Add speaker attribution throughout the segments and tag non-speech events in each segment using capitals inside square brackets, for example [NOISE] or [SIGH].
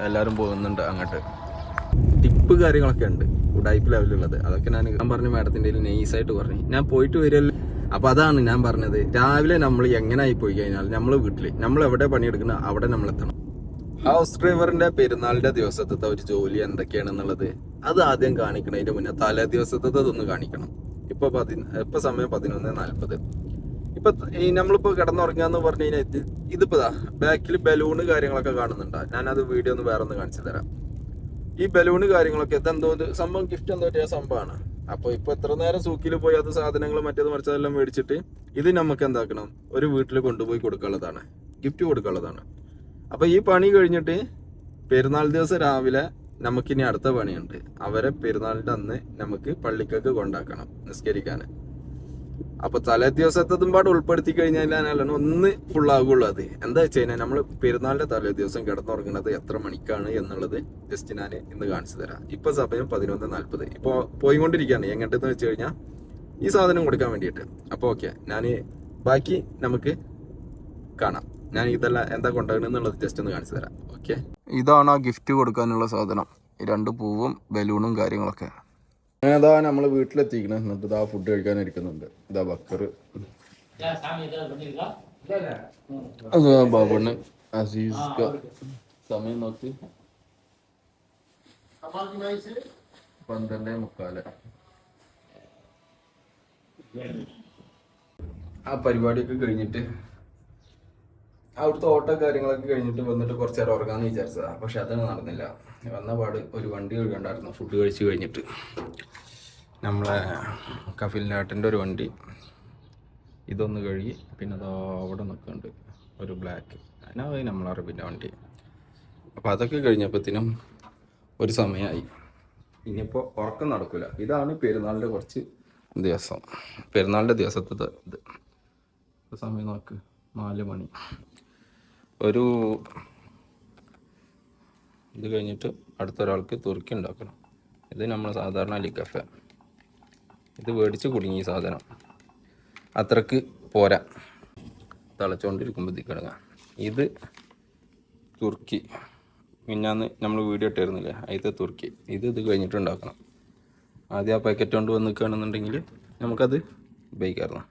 Speaker 1: എല്ലാവരും പോകുന്നുണ്ട് അങ്ങോട്ട്. ടിപ്പ് കാര്യങ്ങളൊക്കെ ഉണ്ട്. ഉടായ്പ ലെവലുള്ളത് അതൊക്കെ ഞാൻ ഞാൻ പറഞ്ഞു മാഡത്തിന്റെ നൈസായിട്ട് പറഞ്ഞു. ഞാൻ പോയിട്ട് വരില്ല അപ്പോൾ അതാണ് ഞാൻ പറഞ്ഞത്. രാവിലെ നമ്മൾ എങ്ങനെ ആയി പോയി കഴിഞ്ഞാൽ നമ്മൾ വീട്ടിൽ നമ്മൾ എവിടെ പണിയെടുക്കുന്ന അവിടെ നമ്മൾ എത്തണം. ഹൗസ് ഡ്രൈവറിന്റെ പെരുന്നാളിന്റെ ദിവസത്തെ ഒരു ജോലി എന്തൊക്കെയാണെന്നുള്ളത് അത് ആദ്യം കാണിക്കണതിന്റെ മുന്നേ തലേ ദിവസത്തെ അതൊന്ന് കാണിക്കണം. ഇപ്പൊ പതി ഇപ്പൊ സമയം പതിനൊന്ന് നാല്പത് ഇപ്പൊ ഈ നമ്മളിപ്പോ കിടന്നുറങ്ങാന്ന് പറഞ്ഞു കഴിഞ്ഞാൽ ഇത് ഇതിപ്പോ ബാക്കിൽ ബലൂണ് കാര്യങ്ങളൊക്കെ കാണുന്നുണ്ട്. ഞാനത് വീഡിയോ ഒന്ന് വേറെ ഒന്ന് കാണിച്ചു തരാം. ഈ ബലൂണ് കാര്യങ്ങളൊക്കെ ഇതെന്തോ ഒരു സംഭവം ഗിഫ്റ്റ് എന്തോ ചെയ്യാൻ സംഭവമാണ് അപ്പൊ ഇപ്പൊ എത്ര നേരം സൂക്കിൽ പോയി അത് സാധനങ്ങൾ മറ്റേത് മറിച്ചതെല്ലാം മേടിച്ചിട്ട് ഇത് നമുക്ക് എന്താക്കണം? ഒരു വീട്ടിൽ കൊണ്ടുപോയി കൊടുക്കാനുള്ളതാണ്. ഗിഫ്റ്റ് കൊടുക്കാനുള്ളതാണ്. അപ്പൊ ഈ പണി കഴിഞ്ഞിട്ട് പെരുന്നാൾ ദിവസം രാവിലെ നമുക്കിനി അടുത്ത പണിയുണ്ട്. അവരെ പെരുന്നാളിന്റെ അന്ന് നമുക്ക് പള്ളിക്കൊക്കെ കൊണ്ടാക്കണം നിസ്കരിക്കാൻ അപ്പൊ തലേ ദിവസത്തതും പാട് ഉൾപ്പെടുത്തി കഴിഞ്ഞാലാണ് ഒന്ന് ഫുൾ ആകുള്ളൂ അത്. എന്താ വെച്ച് കഴിഞ്ഞാൽ നമ്മൾ പെരുന്നാളിന്റെ തലേ ദിവസം കിടന്നുറങ്ങുന്നത് എത്ര മണിക്കാണ് എന്നുള്ളത് ജസ്റ്റ് ഞാൻ ഇന്ന് കാണിച്ചു തരാം. ഇപ്പൊ സമയം പതിനൊന്ന് നാല്പത് ഇപ്പൊ പോയിക്കൊണ്ടിരിക്കുകയാണ്. എങ്ങോട്ടെന്ന് വെച്ച് കഴിഞ്ഞാൽ ഈ സാധനം കൊടുക്കാൻ വേണ്ടിയിട്ട്. അപ്പൊ ഓക്കെ ഞാൻ ബാക്കി നമുക്ക് കാണാം. ഞാൻ ഇതെല്ലാം എന്താ കൊണ്ടുവരുന്നത് ജസ്റ്റ് ഒന്ന് കാണിച്ചു തരാം. ഓക്കെ ഇതാണ് ആ ഗിഫ്റ്റ് കൊടുക്കാനുള്ള സാധനം. രണ്ട് പൂവും ബലൂണും കാര്യങ്ങളൊക്കെ. അങ്ങനെ അതാ നമ്മൾ വീട്ടിലെത്തിക്കണേ. എന്നിട്ട് ഇതാ ഫുഡ് കഴിക്കാൻ ഇരിക്കുന്നുണ്ട് ഇതാ ബക്കർ ബാബുണ്ണൻ അസീസ്. സമയം നോക്കി. പന്ത്രണ്ടേ മുക്കാൽ. ആ പരിപാടിയൊക്കെ കഴിഞ്ഞിട്ട് അവിടുത്തെ ഓട്ടോ കാര്യങ്ങളൊക്കെ കഴിഞ്ഞിട്ട് വന്നിട്ട് കുറച്ച് നേരം ഉറങ്ങാന്ന് വിചാരിച്ചതാ. പക്ഷെ അതൊന്നും നടന്നില്ല. വന്ന പാട് ഒരു വണ്ടി ഒഴുകണ്ടായിരുന്നു ഫുഡ് കഴിച്ച് കഴിഞ്ഞിട്ട്. നമ്മളെ കഫിലിനാട്ടിന്റെ ഒരു വണ്ടി ഇതൊന്ന് കഴുകി പിന്നെ അതോ അവിടെ നിൽക്കുന്നുണ്ട് ഒരു ബ്ലാക്ക് അതിനാ നമ്മളെ അറബിന്റെ വണ്ടി. അപ്പോൾ അതൊക്കെ കഴിഞ്ഞപ്പോഴത്തേനും ഒരു സമയമായി. ഇനിയിപ്പോൾ ഉറക്കം നടക്കില്ല ഇതാണ് പെരുന്നാളിന്റെ കുറച്ച് ദിവസം. പെരുന്നാളിന്റെ ദിവസത്തെ ഇത്. സമയം നോക്ക്. നാല് മണി. ഒരു ഇത് കഴിഞ്ഞിട്ട് അടുത്തൊരാൾക്ക് തുറുക്കി ഉണ്ടാക്കണം. ഇത് നമ്മൾ സാധാരണ ലിക്കഫ ഇത് മേടിച്ച് കുടുങ്ങി ഈ സാധനം. അത്രയ്ക്ക് പോരാ. തിളച്ചുകൊണ്ടിരിക്കുമ്പോഴത്തേക്കിടങ്ങ ഇത് തുർക്കി മിന്നാന്ന് നമ്മൾ വീഡിയോ ഇട്ടിരുന്നില്ലേ? അതിത്തെ തുർക്കി ഇത് ഇത് കഴിഞ്ഞിട്ട് ഉണ്ടാക്കണം. ആദ്യം ആ പാക്കറ്റ് കൊണ്ട് വന്ന് നിൽക്കുകയാണെന്നുണ്ടെങ്കിൽ നമുക്കത് ഉപയോഗിക്കാമായിരുന്നു.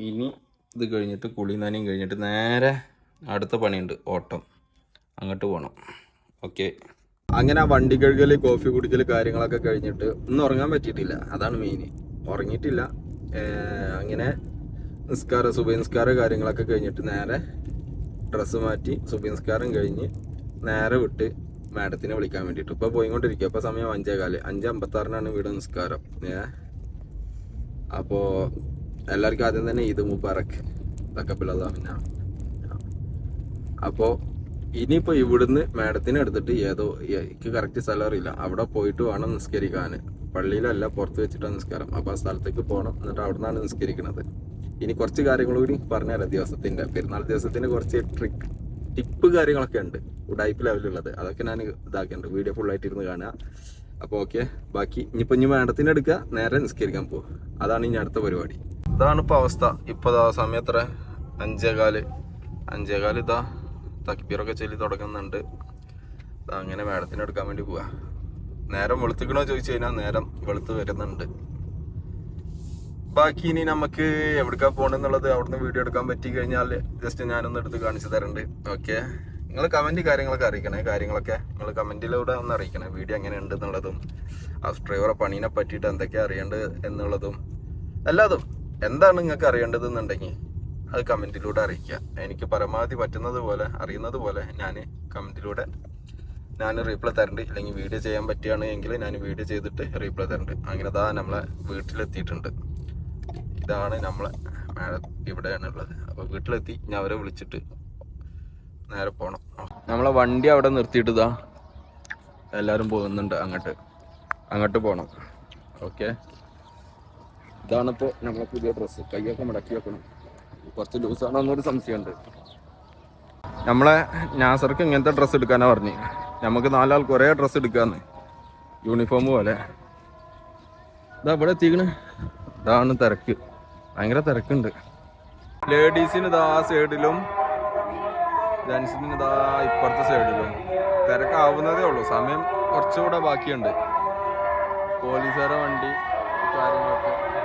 Speaker 1: ഇനി ഇത് കഴിഞ്ഞിട്ട് കുളി നനയും കഴിഞ്ഞിട്ട് നേരെ അടുത്ത പണിയുണ്ട്. ഓട്ടം. അങ്ങോട്ട് പോകണം ഓക്കെ. അങ്ങനെ വണ്ടി കഴുകൽ കോഫി കുടിക്കൽ കാര്യങ്ങളൊക്കെ കഴിഞ്ഞിട്ട് ഒന്നും ഉറങ്ങാൻ പറ്റിയിട്ടില്ല. അതാണ് മെയിൻ ഉറങ്ങിയിട്ടില്ല. അങ്ങനെ നിസ്കാര സുബൈ നിസ്കാര കാര്യങ്ങളൊക്കെ കഴിഞ്ഞിട്ട് നേരെ ഡ്രസ്സ് മാറ്റി സുബൈ നിസ്കാരം കഴിഞ്ഞ് നേരെ വിട്ട് മാഡത്തിനെ വിളിക്കാൻ വേണ്ടിയിട്ട്. ഇപ്പോൾ പോയിക്കൊണ്ടിരിക്കുക ഇപ്പോൾ സമയം അഞ്ചേകാൽ. അഞ്ച് അമ്പത്താറിനാണ് വീട് നിസ്കാരം. ഏ അപ്പോൾ എല്ലാവർക്കും ആദ്യം തന്നെ ഈദ് മുബാറക്ക് തക്കപ്പില്ലാമിന്ന അപ്പോൾ ഇനിയിപ്പോൾ ഇവിടുന്ന് മാഡത്തിനെ എടുത്തിട്ട് ഏതോ എനിക്ക് കറക്റ്റ് സ്ഥലം അറിയില്ല. അവിടെ പോയിട്ട് വേണം നിസ്കരിക്കാൻ. പള്ളിയിലല്ല പുറത്ത് വെച്ചിട്ടാണ് നിസ്കാരം. അപ്പോൾ ആ സ്ഥലത്തേക്ക് പോകണം എന്നിട്ട് അവിടെ നിന്നാണ് നിസ്കരിക്കുന്നത് ഇനി കുറച്ച് കാര്യങ്ങൾ കൂടി പറഞ്ഞുതരാം ദിവസത്തിന്റെ പെരുന്നാൾ ദിവസത്തിന്റെ കുറച്ച് ട്രിക്ക് ടിപ്പ് കാര്യങ്ങളൊക്കെ ഉണ്ട്. ഉടായ്പ ലെവലുള്ളത് അതൊക്കെ ഞാൻ ഇതാക്കിയിട്ടുണ്ട്. വീഡിയോ ഫുള്ളായിട്ട് ഇരുന്ന് കാണുക. അപ്പോൾ ഓക്കെ ബാക്കി ഇനിയിപ്പോൾ ഇനി മാഡത്തിന് എടുക്കുക. നേരെ നിസ്കരിക്കാൻ പോകും അതാണ് ഇനി അടുത്ത പരിപാടി. ഇതാണ് ഇപ്പോൾ അവസ്ഥ. ഇപ്പോൾ ഇതാ സമയത്ര അഞ്ചേകാൽ. അഞ്ചേകാൽ ഇതാ തക്ബീറൊക്കെ ചൊല്ലി തുടങ്ങുന്നുണ്ട്. അങ്ങനെ മാഡത്തിന് എടുക്കാൻ വേണ്ടി പോവാ. നേരം വെളുത്തിക്കണോ ചോദിച്ചു കഴിഞ്ഞാൽ നേരം വെളുത്ത് വരുന്നുണ്ട്. ബാക്കി ഇനി നമുക്ക് എവിടേക്കാ പോണെന്നുള്ളത് അവിടുന്ന് വീഡിയോ എടുക്കാൻ പറ്റി കഴിഞ്ഞാൽ ജസ്റ്റ് ഞാനൊന്ന് എടുത്ത് കാണിച്ചു തരണ്ട്. ഓക്കെ നിങ്ങൾ കമന്റ് കാര്യങ്ങളൊക്കെ അറിയിക്കണേ? കാര്യങ്ങളൊക്കെ നിങ്ങൾ കമന്റിലൂടെ ഒന്ന് അറിയിക്കണേ? വീഡിയോ എങ്ങനെ ഉണ്ട് എന്നുള്ളതും ആ ഡ്രൈവറെ പണീനെ പറ്റിയിട്ട് എന്തൊക്കെയാ അറിയേണ്ടത് എന്നുള്ളതും എല്ലാതും. എന്താണ് നിങ്ങൾക്ക് അറിയേണ്ടത് എന്നുണ്ടെങ്കിൽ അത് കമന്റിലൂടെ അറിയിക്കുക. എനിക്ക് പരമാവധി പറ്റുന്നത് പോലെ അറിയുന്നത് പോലെ ഞാൻ കമന്റിലൂടെ ഞാൻ റീപ്ലൈ തരണ്ട്. അല്ലെങ്കിൽ വീഡിയോ ചെയ്യാൻ പറ്റുകയാണ് എങ്കിൽ ഞാൻ വീഡിയോ ചെയ്തിട്ട് റീപ്ലൈ തരണ്ട്. അങ്ങനെ അതാ നമ്മളെ വീട്ടിലെത്തിയിട്ടുണ്ട്. ഇതാണ് നമ്മളെ മാഡം ഇവിടെയാണ് ഉള്ളത് അപ്പോൾ വീട്ടിലെത്തി ഞാൻ അവരെ വിളിച്ചിട്ട് നേരെ പോകണം നമ്മളെ വണ്ടി അവിടെ നിർത്തിയിട്ട് എല്ലാവരും പോകുന്നുണ്ട് അങ്ങോട്ട്. അങ്ങോട്ട് പോകണം ഓക്കെ ഇതാണിപ്പോൾ നമ്മളെ പുതിയ ഡ്രസ്സ് കൈയൊക്കെ മടക്കി വെക്കണം. കുറച്ച് ലൂസാണോ എന്നൊരു സംശയമുണ്ട്. നമ്മളെ നാസർക്ക് ഇങ്ങനത്തെ ഡ്രസ്സ് എടുക്കാനാ പറഞ്ഞു. നമുക്ക് നാലാൾ കുറേ ഡ്രസ്സ് എടുക്കാന്ന്. യൂണിഫോം പോലെ. ഇതാ ഇവിടെ എത്തിക്കണ്. ഇതാണ് തിരക്ക്. ഭയങ്കര തിരക്കുണ്ട്. ലേഡീസിന് ഇതാ ആ സൈഡിലും ജെൻസിന് ഇതാ ഇപ്പുറത്തെ സൈഡിലും തിരക്കാവുന്നതേ ഉള്ളൂ. സമയം കുറച്ചുകൂടെ ബാക്കിയുണ്ട്. പോലീസുകാരെ വണ്ടി കാര്യങ്ങളൊക്കെ.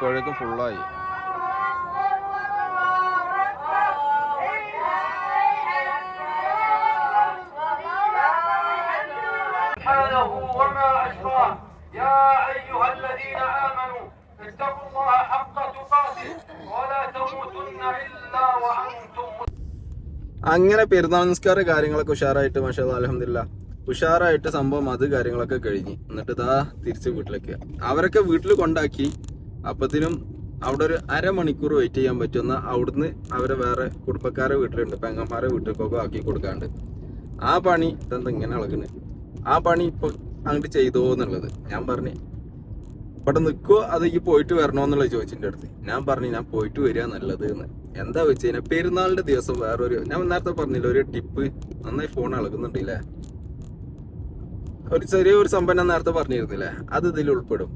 Speaker 1: ഇപ്പോഴേക്കും ഫുള്ളായി അങ്ങനെ പെരുന്നാൾ നിസ്കാര കാര്യങ്ങളൊക്കെ ഉഷാറായിട്ട് മഷാ അലഹമില്ല ഉഷാറായിട്ട് സംഭവം അത് കാര്യങ്ങളൊക്കെ കഴിഞ്ഞ്. എന്നിട്ട് ഇതാ തിരിച്ച് വീട്ടിലേക്ക്. അവരൊക്കെ വീട്ടിൽ കൊണ്ടാക്കി. അപ്പത്തിനും അവിടെ ഒരു അരമണിക്കൂർ വെയിറ്റ് ചെയ്യാൻ പറ്റുന്ന അവിടുന്ന് അവരെ വേറെ കുടുംബക്കാരെ വീട്ടിലുണ്ട്. പെങ്ങന്മാരെ വീട്ടിലേക്കൊക്കെ ആക്കി കൊടുക്കാണ്ട്. ആ പണി ഇതെന്താ ഇങ്ങനെ ഇളകണ് ആ പണി ഇപ്പൊ അങ്ങോട്ട് ചെയ്തോ എന്നുള്ളത് ഞാൻ പറഞ്ഞു ഇവിടെ നിൽക്കോ അത് ഈ പോയിട്ട് വരണോ? എന്നുള്ളത് ചോദിച്ചിന്റെ അടുത്ത്. ഞാൻ പറഞ്ഞു ഞാൻ പോയിട്ട് വരിക നല്ലത് എന്ന്. എന്താ വെച്ച് കഴിഞ്ഞാൽ പെരുന്നാളിന്റെ ദിവസം വേറൊരു ഞാൻ നേരത്തെ പറഞ്ഞില്ല ഒരു ടിപ്പ് നന്നായി ഫോൺ ഇളകുന്നുണ്ടല്ലേ ഒരു ചെറിയ ഒരു സംഭവം ഞാൻ നേരത്തെ പറഞ്ഞിരുന്നില്ലേ? അത് ഇതിൽ ഉൾപ്പെടും.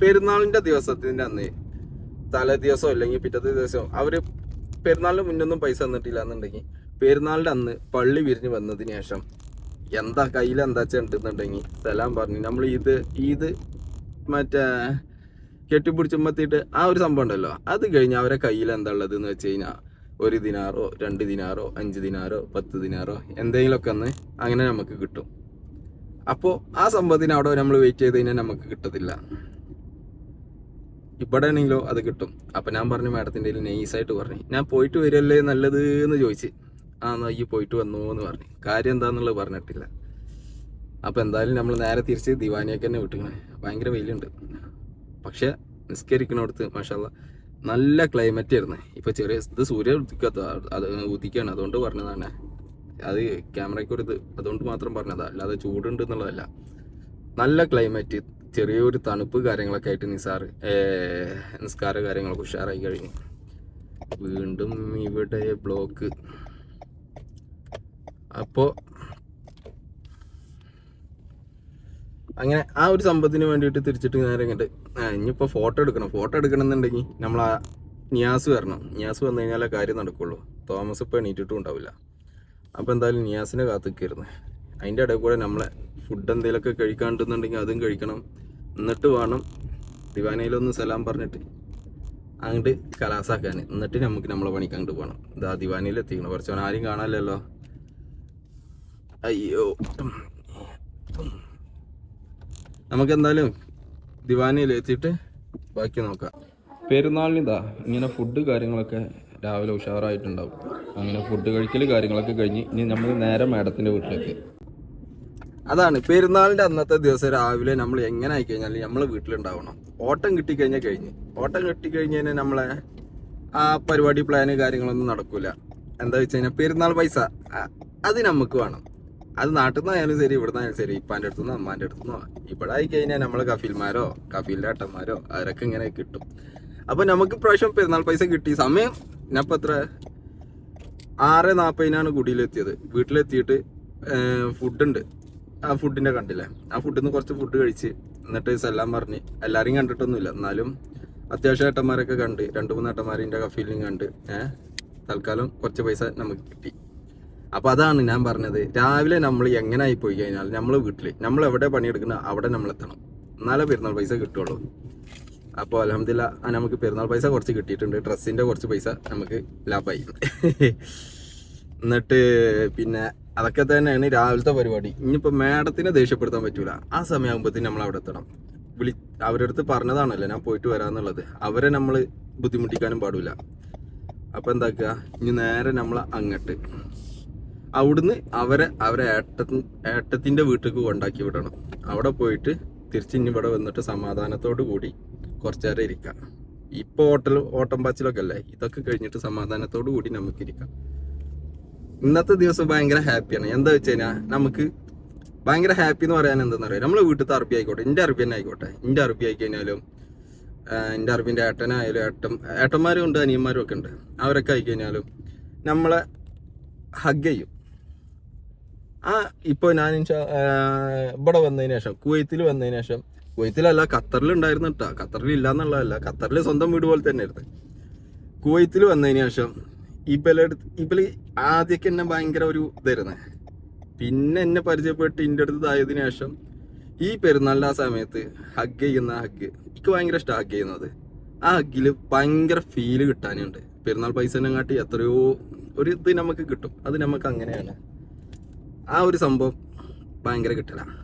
Speaker 1: പെരുന്നാളിന്റെ ദിവസത്തിന്റെ അന്ന് തലേ ദിവസം അല്ലെങ്കിൽ പിറ്റത്തെ ദിവസം അവർ പെരുന്നാളിന് മുന്നൊന്നും പൈസ തന്നിട്ടില്ല എന്നുണ്ടെങ്കിൽ പെരുന്നാളിന്റെ അന്ന് പള്ളി വിരിഞ്ഞ് വന്നതിന് ശേഷം എന്താ കയ്യിൽ എന്താ ചെണ്ടെന്നുണ്ടെങ്കിൽ സലാം പറഞ്ഞു. നമ്മൾ ഇത് ഇത് മറ്റേ കെട്ടിപ്പിടിച്ചുമ്പത്തിയിട്ട് ആ ഒരു സംഭവം ഉണ്ടല്ലോ. അത് കഴിഞ്ഞ് അവരെ കയ്യിൽ എന്താ ഉള്ളത് എന്ന് വെച്ച് കഴിഞ്ഞാൽ ഒരു ദിനാറോ രണ്ട് ദിനാറോ അഞ്ച് ദിനാറോ പത്ത് ദിനാറോ എന്തെങ്കിലുമൊക്കെ ഒന്ന് അങ്ങനെ നമുക്ക് കിട്ടും. അപ്പോൾ ആ സംഭവത്തിന് അവിടെ നമ്മൾ വെയിറ്റ് ചെയ്ത് കഴിഞ്ഞാൽ നമുക്ക് കിട്ടത്തില്ല. ഇവിടെ ആണെങ്കിലോ അത് കിട്ടും. അപ്പം ഞാൻ പറഞ്ഞു മാഡത്തിന്റെ നൈസായിട്ട് പറഞ്ഞു. ഞാൻ പോയിട്ട് വരില്ലേ നല്ലത്? എന്ന് ചോദിച്ച്. ആ നോക്കി ഈ പോയിട്ട് വന്നു എന്ന് പറഞ്ഞു. കാര്യം എന്താന്നുള്ളത് പറഞ്ഞിട്ടില്ല. അപ്പം എന്തായാലും നമ്മൾ നേരെ തിരിച്ച് ദിവാനിയൊക്കെ തന്നെ വിട്ടുകണേ ഭയങ്കര വെയിലുണ്ട്. പക്ഷെ നിസ്കരിക്കണോടത്ത് മഷാല നല്ല ക്ലൈമറ്റ് ആയിരുന്നു. ഇപ്പൊ ചെറിയ ഇത് സൂര്യ ഉദിക്കാത്ത അത് ഉദിക്കാണ്. അതുകൊണ്ട് പറഞ്ഞതാണ്. അത് ക്യാമറയ്ക്ക് ഒരു ഇത്. അതുകൊണ്ട് മാത്രം പറഞ്ഞതാണ് അല്ലാതെ ചൂടുണ്ട് എന്നുള്ളതല്ല. നല്ല ക്ലൈമറ്റ് ചെറിയൊരു തണുപ്പ് കാര്യങ്ങളൊക്കെ ആയിട്ട് നിസാറ് നിസ്കാര കാര്യങ്ങളൊക്കെ ഉഷാറായി കഴിഞ്ഞു. വീണ്ടും ഇവിടെ ബ്ലോക്ക്. അപ്പോ അങ്ങനെ ആ ഒരു സംഭവത്തിന് വേണ്ടിയിട്ട് തിരിച്ചിട്ട് നേരെ ഇങ്ങോട്ട് ഇനിയിപ്പോൾ ഫോട്ടോ എടുക്കണം. ഫോട്ടോ എടുക്കണമെന്നുണ്ടെങ്കിൽ നമ്മൾ ആ നിയാസ് വരണം. നിയാസ് വന്നു കഴിഞ്ഞാലേ കാര്യം നടക്കുള്ളൂ. തോമസ് ഇപ്പോൾ എണീറ്റിട്ടും ഉണ്ടാവില്ല. അപ്പോൾ എന്തായാലും നിയാസിനെ കാത്തിക്കായിരുന്നു അതിന്റെ ഇടയിൽ കൂടെ നമ്മളെ ഫുഡ് എന്തെങ്കിലുമൊക്കെ കഴിക്കാണ്ടെന്നുണ്ടെങ്കിൽ അതും കഴിക്കണം. എന്നിട്ട് വേണം ദിവാനയിലൊന്ന് സലാം പറഞ്ഞിട്ട് അങ്ങോട്ട് കലാസാക്കാൻ എന്നിട്ട് നമുക്ക് നമ്മളെ പണിക്ക് അങ്ങോട്ട് പോകണം ഇതാ ദിവാനയിൽ എത്തിക്കണം കുറച്ചവൻ ആരും കാണാനില്ലല്ലോ. അയ്യോ. നമുക്ക് എന്തായാലും ദിവാനയിൽ എത്തിയിട്ട് ബാക്കി നോക്കാം. പെരുന്നാളിന് ഇതാ ഇങ്ങനെ ഫുഡ് കാര്യങ്ങളൊക്കെ രാവിലെ ഉഷാറായിട്ടുണ്ടാവും. അങ്ങനെ ഫുഡ് കഴിക്കൽ കാര്യങ്ങളൊക്കെ കഴിഞ്ഞ് ഇനി നമ്മൾ നേരെ മാഡത്തിന്റെ വീട്ടിലേക്ക്. അതാണ്. പെരുന്നാളിന്റെ അന്നത്തെ ദിവസം രാവിലെ നമ്മൾ എങ്ങനെ ആയി കഴിഞ്ഞാൽ നമ്മൾ വീട്ടിലുണ്ടാവണം. ഓട്ടം കിട്ടിക്കഴിഞ്ഞാൽ കഴിഞ്ഞ്. ഓട്ടം കിട്ടിക്കഴിഞ്ഞാൽ നമ്മളെ ആ പരിപാടി പ്ലാന് കാര്യങ്ങളൊന്നും നടക്കൂല. എന്താ വെച്ച് കഴിഞ്ഞാൽ പെരുന്നാൾ പൈസ അത് നമുക്ക് വേണം. അത് നാട്ടിൽ നിന്നായാലും ശരി ഇവിടെ നിന്നായാലും ശരി. ഇപ്പാന്റെ അടുത്തുനിന്നോ അമ്മാന്റെ അടുത്തുനിന്നോ ഇവിടെ ആയി കഴിഞ്ഞാൽ നമ്മളെ കഫീൽമാരോ കഫീലിന്റെ ഏട്ടന്മാരോ അവരൊക്കെ ഇങ്ങനെ കിട്ടും. അപ്പൊ നമുക്ക് ഇപ്രാവശ്യം പെരുന്നാൾ പൈസ കിട്ടി. സമയം ഞാൻ എത്ര? ആറ് നാൽപ്പതിനാണ് കുടിയിലെത്തിയത്. വീട്ടിലെത്തിയിട്ട് ഫുഡുണ്ട് ആ ഫുഡിന്റെ കണ്ടില്ലേ? ആ ഫുഡിൽ നിന്ന് കുറച്ച് ഫുഡ് കഴിച്ച് എന്നിട്ട് സെല്ലാം പറഞ്ഞ്. എല്ലാരെയും കണ്ടിട്ടൊന്നുമില്ല. എന്നാലും അത്യാവശ്യം ഏട്ടന്മാരൊക്കെ കണ്ട് രണ്ട് മൂന്ന് ഏട്ടന്മാരിന്റെ കഫീലിനും കണ്ട് ഏഹ് തൽക്കാലം കുറച്ച് പൈസ നമുക്ക് കിട്ടി. അപ്പൊ അതാണ് ഞാൻ പറഞ്ഞത്. രാവിലെ നമ്മൾ എങ്ങനെ ആയി പോയി കഴിഞ്ഞാൽ നമ്മൾ വീട്ടിൽ നമ്മൾ എവിടെ പണിയെടുക്കുന്ന അവിടെ നമ്മൾ എത്തണം. എന്നാലേ പെരുന്നാൾ പൈസ കിട്ടുള്ളൂ. അപ്പോൾ അലഹമില്ല നമുക്ക് പെരുന്നാൾ പൈസ കുറച്ച് കിട്ടിയിട്ടുണ്ട്. ഡ്രസ്സിന്റെ കുറച്ച് പൈസ നമുക്ക് ലാഭമായി. [LAUGHS] എന്നിട്ട് പിന്നെ അതൊക്കെ തന്നെയാണ് രാവിലത്തെ പരിപാടി. ഇനിയിപ്പോൾ മാഡത്തിനെ ദേഷ്യപ്പെടുത്താൻ പറ്റൂല. ആ സമയമാകുമ്പോഴത്തേന് നമ്മൾ അവിടെ എത്തണം. വിളി അവരുടെ അടുത്ത് പറഞ്ഞതാണല്ലോ ഞാൻ പോയിട്ട് വരാമെന്നുള്ളത് അവരെ നമ്മൾ ബുദ്ധിമുട്ടിക്കാനും പാടില്ല. അപ്പം എന്താക്കുക? ഇനി നേരെ നമ്മൾ അങ്ങട്ട്. അവിടുന്ന് അവരെ അവരെ ഏട്ട ഏട്ടത്തിന്റെ വീട്ടിലേക്ക് കൊണ്ടാക്കി വിടണം. അവിടെ പോയിട്ട് തിരിച്ച് ഇനി ഇവിടെ വന്നിട്ട് സമാധാനത്തോടു കൂടി കുറച്ചേരം ഇരിക്കാം. ഇപ്പോൾ ഹോട്ടൽ ഓട്ടം പാച്ചിലൊക്കെ അല്ലേ? ഇതൊക്കെ കഴിഞ്ഞിട്ട് സമാധാനത്തോടു കൂടി നമുക്ക് ഇരിക്കാം. ഇന്നത്തെ ദിവസം ഭയങ്കര ഹാപ്പിയാണ് എന്താ വെച്ച് കഴിഞ്ഞാൽ നമുക്ക് ഭയങ്കര ഹാപ്പി എന്ന് പറയാൻ എന്താണെന്ന് അറിയാം നമ്മളെ വീട്ടിൽ അറബി ആയിക്കോട്ടെ എന്റെ അറബി തന്നെ ആയിക്കോട്ടെ. എന്റെ അറബി ആയി കഴിഞ്ഞാലും എന്റെ അറബിന്റെ ഏട്ടനായാലും ഏട്ടൻ ഏട്ടന്മാരും ഉണ്ട് അനിയന്മാരും ഒക്കെ ഉണ്ട്. അവരൊക്കെ ആയി കഴിഞ്ഞാലും നമ്മളെ ഹഗ് ചെയ്യും. ആ ഇപ്പോൾ ഞാൻ ഇവിടെ വന്നതിന് ശേഷം കുവൈത്തിൽ വന്നതിന് ശേഷം കുവൈത്തിലല്ല ഖത്തറിൽ ഉണ്ടായിരുന്നു കേട്ടോ ഖത്തറിൽ ഇല്ല എന്നുള്ളതല്ല ഖത്തറിൽ സ്വന്തം വീട് പോലെ തന്നെ ആയിരുന്നു കുവൈത്തിൽ വന്നതിന് ശേഷം ഇബലെടുത്ത് ഇബൽ ആദ്യമൊക്കെ എന്നെ ഭയങ്കര ഒരു ഇതായിരുന്നു. പിന്നെ എന്നെ പരിചയപ്പെട്ട് അടുത്ത് ഇതായതിനു ശേഷം ഈ പെരുന്നാളിന്റെ ആ സമയത്ത് ഹഗ് ചെയ്യുന്ന ഹഗ് എനിക്ക് ഭയങ്കര ഇഷ്ടം ഹഗ് ചെയ്യുന്നത്. ആ ഹഗ്ഗിൽ ഭയങ്കര ഫീൽ കിട്ടാനുണ്ട്. പെരുന്നാൾ പൈസനെ കാട്ടി എത്രയോ ഒരു ഇത് നമുക്ക് കിട്ടും. അത് നമുക്ക് അങ്ങനെയാണ്. ആ ഒരു സംഭവം ഭയങ്കര കിട്ടലാണ്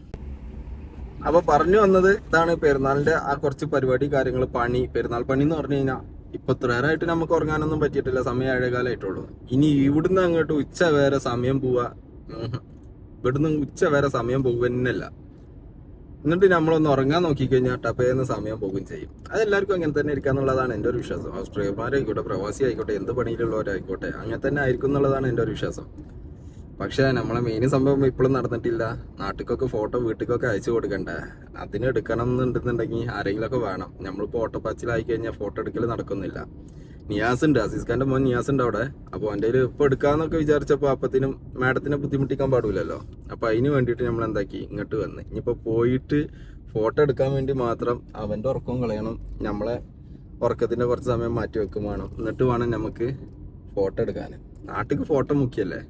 Speaker 1: അപ്പോൾ പറഞ്ഞു വന്നത് ഇതാണ് പെരുന്നാളിന്റെ ആ കുറച്ച് പരിപാടി കാര്യങ്ങൾ പണി. പെരുന്നാൾ പണി എന്ന് പറഞ്ഞു കഴിഞ്ഞാൽ ഇപ്പൊ ഇത്രേരായിട്ട് നമുക്ക് ഉറങ്ങാനൊന്നും പറ്റിയിട്ടില്ല. സമയം ഏഴേകാലായിട്ടുള്ളൂ ഇനി ഇവിടുന്ന് അങ്ങോട്ട് ഉച്ച വരെ സമയം പോവാ. ഇവിടുന്ന് ഉച്ച വരെ സമയം പോകുന്നല്ല എന്നിട്ട് നമ്മളൊന്ന് ഉറങ്ങാൻ നോക്കിക്കഴിഞ്ഞാൽ ടപ്പേന്ന് സമയം പോകുകയും ചെയ്യും. അതെല്ലാവർക്കും അങ്ങനെ തന്നെ ഇരിക്കുക എന്നുള്ളതാണ് എന്റെ ഒരു വിശ്വാസം. ഓസ്ട്രേലിയമാരായിക്കോട്ടെ പ്രവാസി ആയിക്കോട്ടെ എന്ത് പണിയിലുള്ളവരായിക്കോട്ടെ അങ്ങനെ തന്നെ ആയിരിക്കും എന്നുള്ളതാണ് എന്റെ ഒരു വിശ്വാസം. പക്ഷേ നമ്മളെ മെയിൻ സംഭവം ഇപ്പോഴും നടന്നിട്ടില്ല. നാട്ടിക്കൊക്കെ ഫോട്ടോ വീട്ടിക്കൊക്കെ അയച്ചു കൊടുക്കണ്ടേ? അതിന് എടുക്കണം എന്നുണ്ടെന്നുണ്ടെങ്കിൽ ആരെങ്കിലുമൊക്കെ വേണം. നമ്മളിപ്പോൾ ഓട്ടപ്പാച്ചിലായി കഴിഞ്ഞാൽ ഫോട്ടോ എടുക്കൽ നടക്കുന്നില്ല. നിയാസ് ഉണ്ട് അസീസ് മോൻ നിയാസ് ഉണ്ട് അവിടെ. അപ്പോൾ എന്റെ കയ്യിൽ ഇപ്പോൾ എടുക്കാന്നൊക്കെ വിചാരിച്ചപ്പോൾ അപ്പത്തിനും മാഡത്തിനെ ബുദ്ധിമുട്ടിക്കാൻ പാടില്ലല്ലോ. അപ്പോൾ അതിന് വേണ്ടിയിട്ട് നമ്മൾ എന്താക്കി ഇങ്ങോട്ട് വന്ന്. ഇനിയിപ്പോൾ പോയിട്ട് ഫോട്ടോ എടുക്കാൻ വേണ്ടി മാത്രം അവന്റെ ഉറക്കവും കളയണം. നമ്മളെ ഉറക്കത്തിന്റെ കുറച്ച് സമയം മാറ്റി വെക്കും വേണം എന്നിട്ട് വേണം നമുക്ക് ഫോട്ടോ എടുക്കാൻ നാട്ടിക്ക് ഫോട്ടോ മുഖ്യല്ലേ?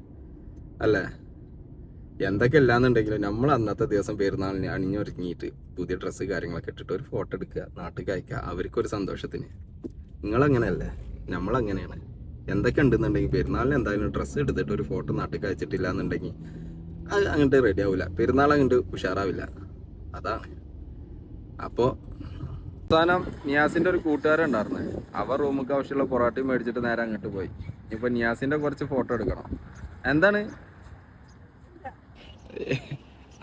Speaker 1: അല്ലേ? എന്തൊക്കെ അല്ലാന്നുണ്ടെങ്കിലും നമ്മൾ അന്നത്തെ ദിവസം പെരുന്നാളിന് അണിഞ്ഞൊരുങ്ങിയിട്ട് പുതിയ ഡ്രസ്സ് കാര്യങ്ങളൊക്കെ ഇട്ടിട്ട് ഒരു ഫോട്ടോ എടുക്കുക നാട്ടിൽ അയക്കുക അവർക്കൊരു സന്തോഷത്തിന്. നിങ്ങളങ്ങനെയല്ലേ? നമ്മളങ്ങനെയാണ്. എന്തൊക്കെ ഉണ്ടെന്നുണ്ടെങ്കിൽ പെരുന്നാളിന് എന്തായാലും ഡ്രസ്സ് എടുത്തിട്ട് ഒരു ഫോട്ടോ നാട്ടിൽ അയച്ചിട്ടില്ല എന്നുണ്ടെങ്കിൽ അത് അങ്ങോട്ട് റെഡി ആവില്ല പെരുന്നാൾ അങ്ങോട്ട് ഉഷാറാവില്ല. അതാണ്. അപ്പോൾ അവസാനം നിയാസിന്റെ ഒരു കൂട്ടുകാരൻ ഉണ്ടായിരുന്നു. അവർ റൂമുക്ക് ആവശ്യമുള്ള പൊറോട്ടയും മേടിച്ചിട്ട് നേരെ അങ്ങോട്ട് പോയി. ഇപ്പൊ നിയാസിന്റെ കുറച്ച് ഫോട്ടോ എടുക്കണം. എന്താണ്?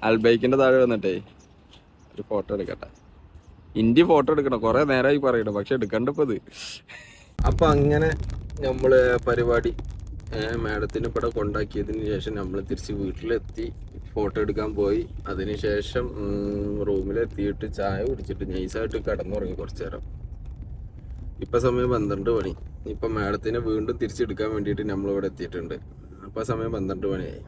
Speaker 1: അൽബൈക്കിന്റെ താഴെ വന്നിട്ടേ ഒരു ഫോട്ടോ എടുക്കട്ടെ. ഇന്ത്യ ഫോട്ടോ എടുക്കണം. കൊറേ നേരമായി പറയണം. പക്ഷെ എടുക്കണ്ടപ്പോ ഇത്. അപ്പൊ അങ്ങനെ നമ്മൾ പരിപാടി മാഡത്തിന് ഇവിടെ കൊണ്ടാക്കിയതിന് ശേഷം നമ്മൾ തിരിച്ച് വീട്ടിലെത്തി ഫോട്ടോ എടുക്കാൻ പോയി. അതിനുശേഷം റൂമിലെത്തിയിട്ട് ചായ കുടിച്ചിട്ട് നൈസായിട്ട് കിടന്നുറങ്ങി കുറച്ചു നേരം. ഇപ്പൊ സമയം പന്ത്രണ്ട് മണി. ഇപ്പൊ മാഡത്തിനെ വീണ്ടും തിരിച്ചെടുക്കാൻ വേണ്ടിയിട്ട് നമ്മൾ ഇവിടെ എത്തിയിട്ടുണ്ട്. അപ്പൊ സമയം പന്ത്രണ്ട് മണിയായി.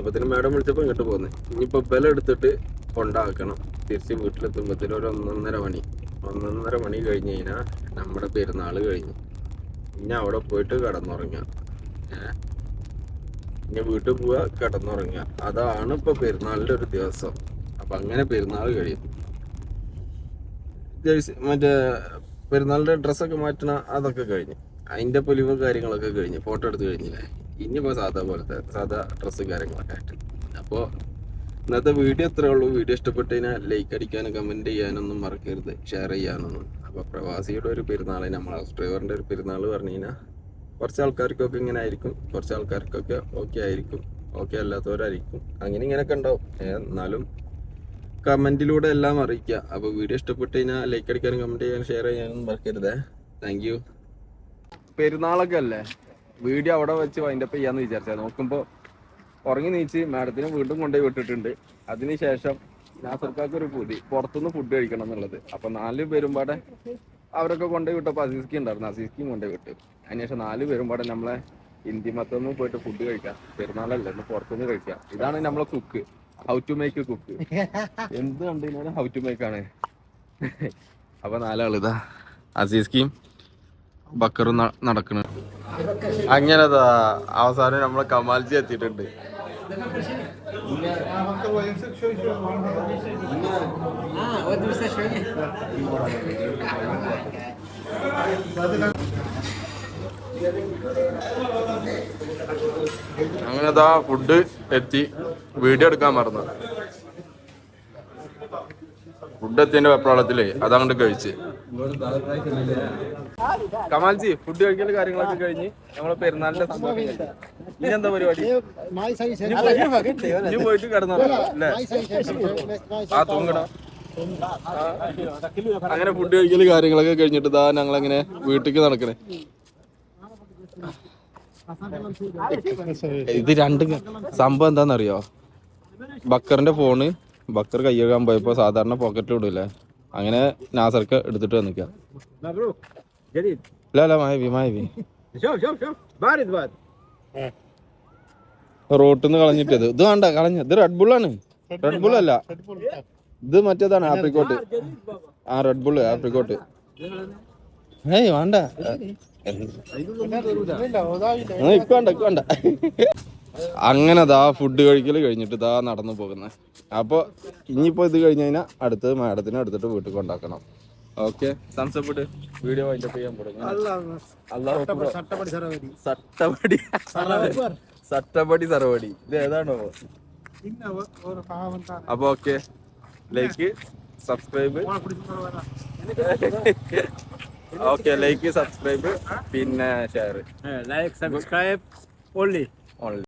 Speaker 1: അപ്പത്തിന് മാഡം വിളിച്ചപ്പോൾ ഇങ്ങോട്ട് പോകുന്നത് ഇനിയിപ്പോ ബല എടുത്തിട്ട് കൊണ്ടാക്കണം. തിരിച്ച് വീട്ടിലെത്തുമ്പോഴത്തേനും ഒരു ഒന്നൊന്നര മണി. ഒന്നൊന്നര മണി കഴിഞ്ഞ് കഴിഞ്ഞാൽ നമ്മുടെ പെരുന്നാൾ കഴിഞ്ഞു. ഇനി അവിടെ പോയിട്ട് കിടന്നുറങ്ങുക ഇനി വീട്ടിൽ പോവുക കിടന്നുറങ്ങുക അതാണ് ഇപ്പൊ പെരുന്നാളിന്റെ ഒരു ദിവസം. അപ്പൊ അങ്ങനെ പെരുന്നാൾ കഴിയും. ജേഴ്സി മറ്റേ പെരുന്നാളിന്റെ ഡ്രസ്സൊക്കെ മാറ്റണ അതൊക്കെ കഴിഞ്ഞു. അതിന്റെ പൊലിവും കാര്യങ്ങളൊക്കെ കഴിഞ്ഞു. ഫോട്ടോ എടുത്ത് കഴിഞ്ഞില്ലേ? ഇനിയിപ്പോ സാധാ പോലത്തെ സാധാ ഡ്രസ്സ് കാര്യങ്ങളൊക്കെ ആയിട്ട്. അപ്പോൾ ഇന്നത്തെ വീഡിയോ അത്രേ ഉള്ളൂ. വീഡിയോ ഇഷ്ടപ്പെട്ട് കഴിഞ്ഞാൽ ലൈക്ക് അടിക്കാനും കമന്റ് ചെയ്യാനൊന്നും മറക്കരുത്. ഷെയർ ചെയ്യാനൊന്നും. അപ്പോൾ പ്രവാസിയുടെ ഒരു പെരുന്നാൾ നമ്മൾ ഹൗസ് ഡ്രൈവറിന്റെ ഒരു പെരുന്നാൾ പറഞ്ഞു കഴിഞ്ഞാൽ കുറച്ച് ആൾക്കാർക്കൊക്കെ ഇങ്ങനെ ആയിരിക്കും. കുറച്ച് ആൾക്കാർക്കൊക്കെ ഓക്കെ ആയിരിക്കും. ഓക്കെ അല്ലാത്തവരായിരിക്കും. അങ്ങനെ ഇങ്ങനെയൊക്കെ ഉണ്ടാവും. എന്നാലും കമന്റിലൂടെ എല്ലാം അറിയിക്കുക. അപ്പോൾ വീഡിയോ ഇഷ്ടപ്പെട്ട് കഴിഞ്ഞാൽ ലൈക്ക് അടിക്കാനും കമന്റ് ചെയ്യാനും ഷെയർ ചെയ്യാനും മറക്കരുതേ. താങ്ക് യു പെരുന്നാളൊക്കെ അല്ലേ? വീഡിയോ അവിടെ വെച്ച് വൈൻഡപ്പ് ചെയ്യാന്ന് വിചാരിച്ചാൽ നോക്കുമ്പോൾ ഉറങ്ങി നീച്ച് മാഡത്തിന് വീണ്ടും കൊണ്ടുപോയി വിട്ടിട്ടുണ്ട്. അതിനുശേഷം നാസർക്കാർക്ക് ഒരു പൂതി. പുറത്തുനിന്ന് ഫുഡ് കഴിക്കണം എന്നുള്ളത്. അപ്പൊ നാല് പേരുമ്പാടെ അവരൊക്കെ കൊണ്ടുപോയി വിട്ടപ്പോൾ അസീസ്ക്കി ഉണ്ടായിരുന്നു. അസീസ്ക്കിയും കൊണ്ടുപോയി വിട്ടു. അതിനുശേഷം നാല് പേരുമ്പാടെ നമ്മളെ ഇന്ത്യ മൊത്തം പോയിട്ട് ഫുഡ് കഴിക്കാം. പെരുന്നാളല്ല ഒന്ന് പുറത്തുനിന്ന് കഴിക്കാം. ഇതാണ് നമ്മളെ cook how to make cook എന്ത് കണ്ടു കഴിഞ്ഞാലും ഹൗ ടു മേക്ക് ആണ്. അപ്പൊ നാലാളിതാ. അസീസ്ക്കിയും ബക്കറും നടക്കണ്. അങ്ങനെതാ അവസാനം നമ്മളെ കമാൽജി എത്തിയിട്ടുണ്ട്. അങ്ങനെതാ ഫുഡ് എത്തി. വീഡിയോ എടുക്കാൻ മറന്നു. ഫുഡ് എത്തിയതിന്റെ വെപ്രാളത്തിലേ അതങ്ങോട്ട് കഴിച്ച്. കമാൽജി ഫുഡ് കഴിക്കൽ കാര്യങ്ങളൊക്കെ കഴിഞ്ഞ് നമ്മളെ പെരുന്നാളിന്റെ. ഇനി എന്താ പരിപാടി? ഇനി പോയിട്ട് കിടന്നോ ആ തൂങ്ങടാ. അങ്ങനെ ഫുഡ് കഴിക്കൽ കാര്യങ്ങളൊക്കെ കഴിഞ്ഞിട്ട് ഇതാ ഞങ്ങൾ അങ്ങനെ വീട്ടിലേക്ക് നടക്കണേ. ഇത് രണ്ടും സംഭവം എന്താണെന്നറിയോ ബക്കറിന്റെ ഫോണ് ഭക്തർ കൈ പോയപ്പോ സാധാരണ പോക്കറ്റിൽ ഇടൂലേ? അങ്ങനെ നാസർക്ക് എടുത്തിട്ട് വന്നിക്ക. റോട്ടിൽ കളഞ്ഞിട്ടത്. ഇത് വേണ്ട കളഞ്ഞ. ഇത് റെഡ് ആണ്. റെഡ് ബുൾ അല്ല. ഇത് മറ്റേതാണ് ആപ്രിക്കോട്ട് ആ റെഡ് ബുൾ ആപ്രിക്കോട്ട് ഏയ് വേണ്ട. ഇക്കണ്ട ഇക്കണ്ട അങ്ങനെ ദാ ഫുഡ് കഴിക്കൽ കഴിഞ്ഞിട്ട് ദാ നടന്നു പോകുന്നത് അപ്പൊ ഇനിയിപ്പോ ഇത് കഴിഞ്ഞ് കഴിഞ്ഞാൽ അടുത്തത് മാഡത്തിന് എടുത്തിട്ട് വീട്ടിൽ കൊണ്ടാക്കണം. ഓക്കെ? സംസപ്പെട്ട് വീഡിയോ വൈൻഡപ്പ് ചെയ്യാൻ തുടങ്ങി. സട്ടപടി സട്ടപടി സർവടി ഇത് ഏതാണോ? അപ്പൊ okay. Like subscribe okay like subscribe പിന്നെ share
Speaker 2: like subscribe only
Speaker 1: online